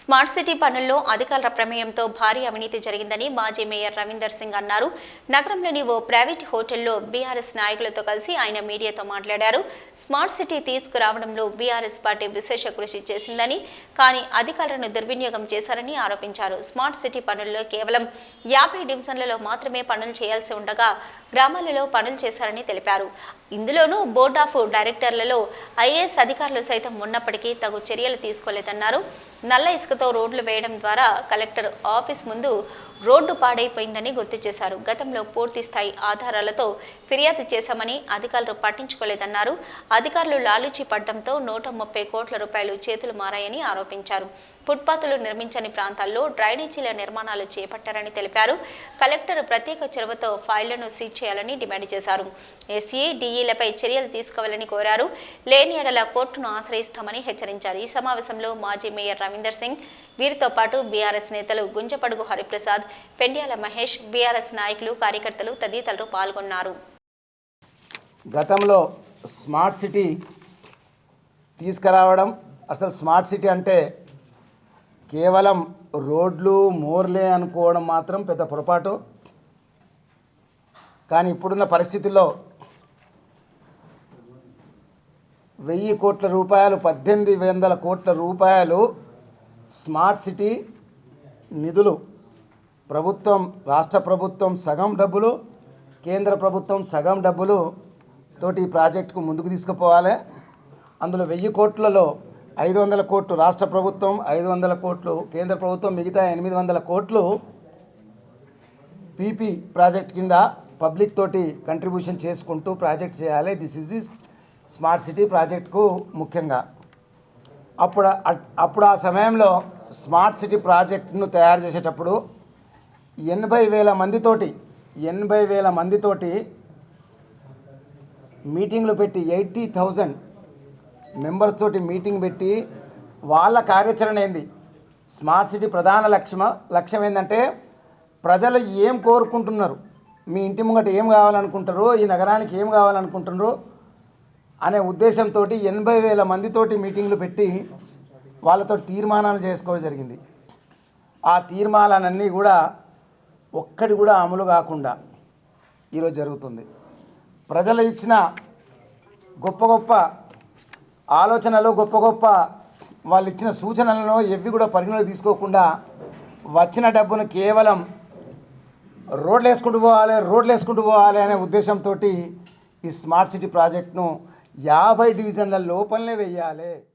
Smart city పనుల్లో అధికారుల ప్రమేయంతో భారీ అవినీతి జరిగిందని మాజీ మేయర్ రవీందర్ సింగ్ అన్నారు. నగరంలోని ఓ ప్రైవేట్ హోటల్లో బీఆర్ఎస్ నాయకులతో కలిసి ఆయన మీడియాతో మాట్లాడారు. స్మార్ట్ సిటీ తీసుకురావడంలో బీఆర్ఎస్ పార్టీ విశేష కృషి చేసిందని కానీ అధికారులను దుర్వినియోగం చేశారని ఆరోపించారు. స్మార్ట్ సిటీ పనుల్లో కేవలం యాభై డివిజన్లలో మాత్రమే పనులు చేయాల్సి ఉండగా గ్రామాలలో పనులు చేశారని తెలిపారు. ఇందులోనూ బోర్డ్ ఆఫ్ డైరెక్టర్లలో ఐఏఎస్ అధికారులు సైతం ఉన్నప్పటికీ తగు చర్యలు తీసుకోలేదన్నారు. నల్ల ఇసుకతో రోడ్లు వేయడం ద్వారా కలెక్టర్ ఆఫీస్ ముందు రోడ్డు పాడైపోయిందని గుర్తు చేశారు. గతంలో పూర్తి స్థాయి ఆధారాలతో ఫిర్యాదు చేశామని అధికారులు పట్టించుకోలేదన్నారు. అధికారులు లాలూచి పడ్డంతో నూట ముప్పై కోట్ల రూపాయలు చేతులు మారాయని ఆరోపించారు. ఫుట్పాత్లు నిర్మించని ప్రాంతాల్లో డ్రైనేజీల నిర్మాణాలు చేపట్టారని తెలిపారు. కలెక్టర్ ప్రత్యేక చొరవతో ఫైళ్ళను సీజ్ చేయాలని డిమాండ్ చేశారు. ఎస్ఈ డిఈలపై చర్యలు తీసుకోవాలని కోరారు. లేని ఎడల కోర్టును ఆశ్రయిస్తామని హెచ్చరించారు. ఈ సమావేశంలో మాజీ మేయర్ రవీందర్ సింగ్ వీరితో పాటు బీఆర్ఎస్ నేతలు గుంజపడుగు హరిప్రసాద్ పెండ్యాల మహేష్ బీఆర్ఎస్ నాయకులు కార్యకర్తలు తదితరులు పాల్గొన్నారు. గతంలో స్మార్ట్ సిటీ తీసుకురావడం అసలు స్మార్ట్ సిటీ అంటే కేవలం రోడ్లు మోర్లే అనుకోవడం మాత్రం పెద్ద పొరపాటు. కానీ ఇప్పుడున్న పరిస్థితుల్లో వెయ్యి కోట్ల రూపాయలు పద్దెనిమిది వందల కోట్ల రూపాయలు స్మార్ట్ సిటీ నిధులు. ప్రభుత్వం రాష్ట్ర ప్రభుత్వం సగం డబ్బులు కేంద్ర ప్రభుత్వం సగం డబ్బులు తోటి ఈ ప్రాజెక్టుకు ముందుకు తీసుకుపోవాలి. అందులో వెయ్యి కోట్లలో ఐదు వందల కోట్లు రాష్ట్ర ప్రభుత్వం ఐదు వందల కోట్లు కేంద్ర ప్రభుత్వం మిగతా ఎనిమిది వందల కోట్లు పీపీ ప్రాజెక్ట్ కింద పబ్లిక్ తోటి కంట్రిబ్యూషన్ చేసుకుంటూ ప్రాజెక్ట్ చేయాలి. This is this smart city ప్రాజెక్టుకు ముఖ్యంగా. అప్పుడు అట్- అప్పుడు ఆ సమయంలో స్మార్ట్ సిటీ ప్రాజెక్ట్ను తయారు చేసేటప్పుడు ఎనభై వేల మందితోటి ఎనభై వేల మందితోటి మీటింగ్లు పెట్టి ఎయిటీ థౌజండ్ మెంబర్స్ తోటి మీటింగ్ పెట్టి వాళ్ళ కార్యాచరణ ఏంది? స్మార్ట్ సిటీ ప్రధాన లక్ష్యం లక్ష్యం ఏంటంటే ప్రజలు ఏం కోరుకుంటున్నారు? మీ ఇంటి ముంగట ఏం కావాలనుకుంటారు ఈ నగరానికి ఏం కావాలనుకుంటున్నారు అనే ఉద్దేశంతో ఎనభై వేల మందితోటి మీటింగ్లు పెట్టి వాళ్ళతో తీర్మానాలు చేసుకోవడం జరిగింది. ఆ తీర్మానాలన్నీ కూడా ఒక్కటి కూడా అమలు కాకుండా ఈరోజు జరుగుతుంది. ప్రజలు ఇచ్చిన గొప్ప గొప్ప ఆలోచనలు గొప్ప గొప్ప వాళ్ళు ఇచ్చిన సూచనలను ఎవి కూడా పరిగణలు తీసుకోకుండా వచ్చిన డబ్బును కేవలం రోడ్లు వేసుకుంటూ పోవాలి రోడ్లు వేసుకుంటూ పోవాలి అనే ఉద్దేశంతో ఈ స్మార్ట్ సిటీ ప్రాజెక్ట్ను యాభై డివిజన్ల లోపలనే వెయ్యాలి.